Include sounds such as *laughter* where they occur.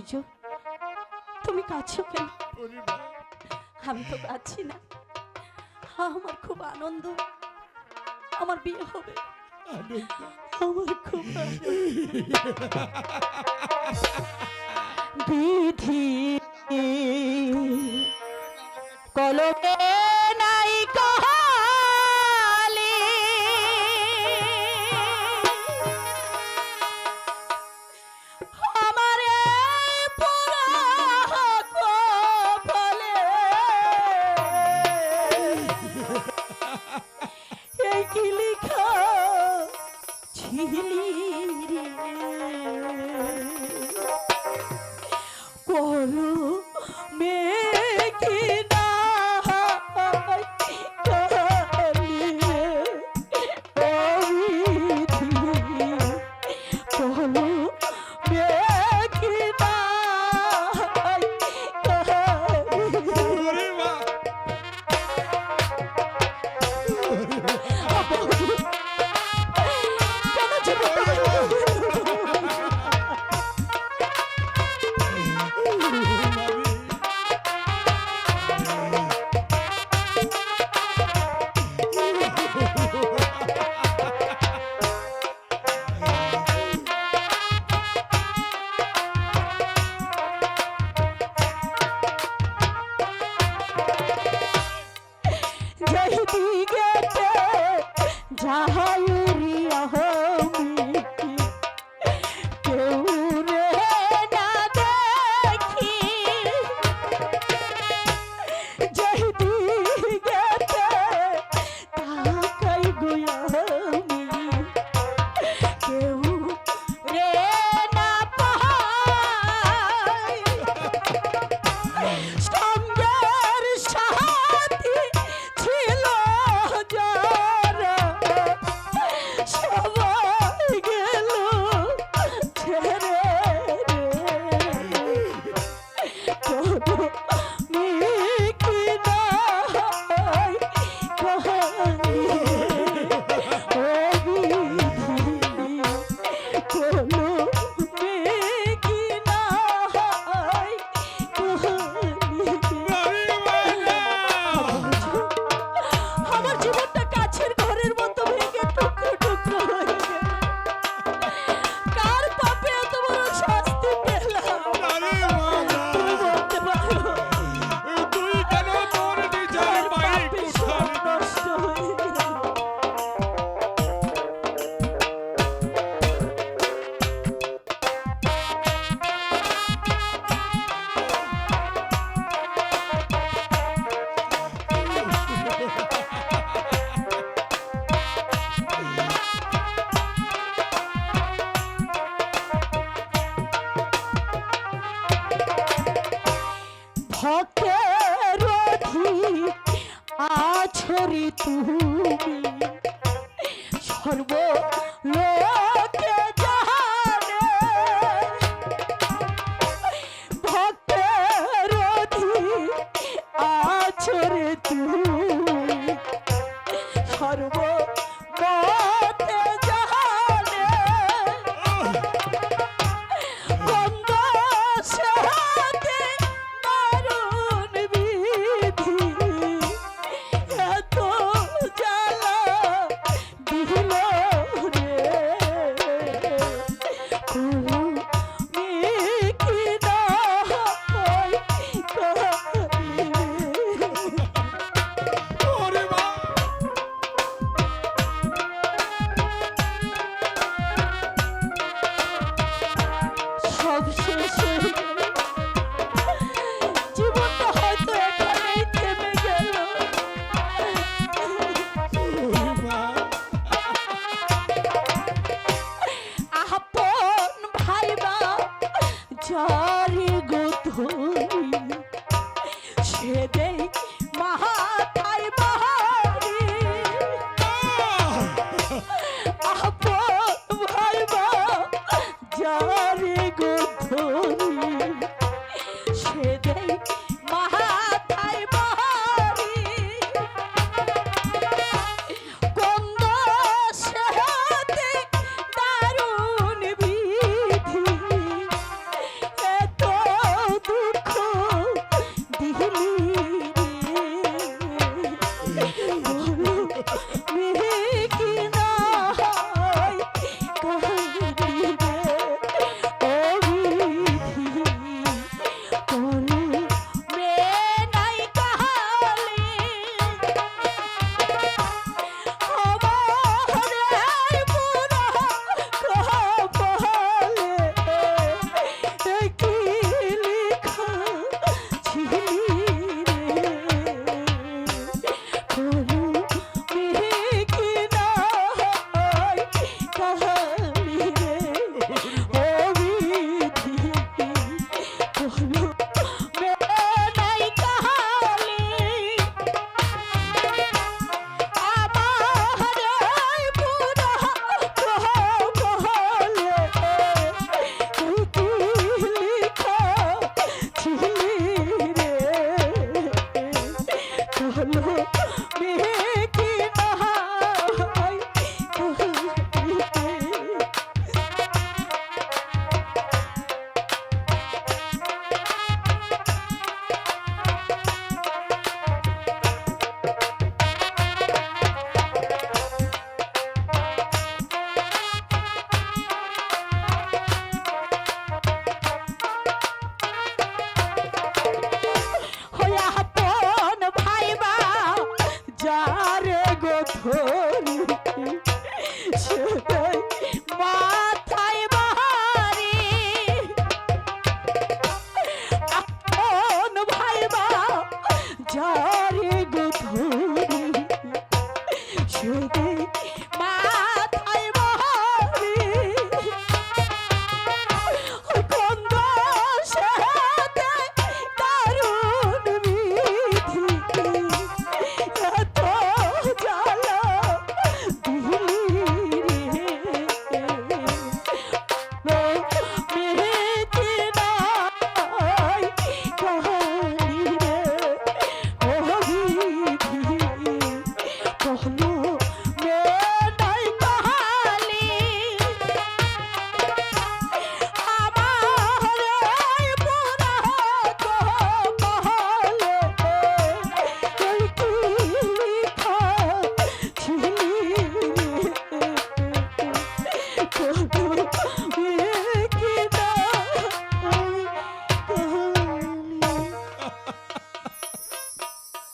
সূর্য তুমি কাছো কেন? আমি তো কাছি না। আমার খুব আনন্দ। আমার বিয়ে হবে। আমার খুব *laughs* বিধি Oh. গথরি সেটাই মাথায় বাহারি। আপন ভাইবা যারে গথরি সেটাই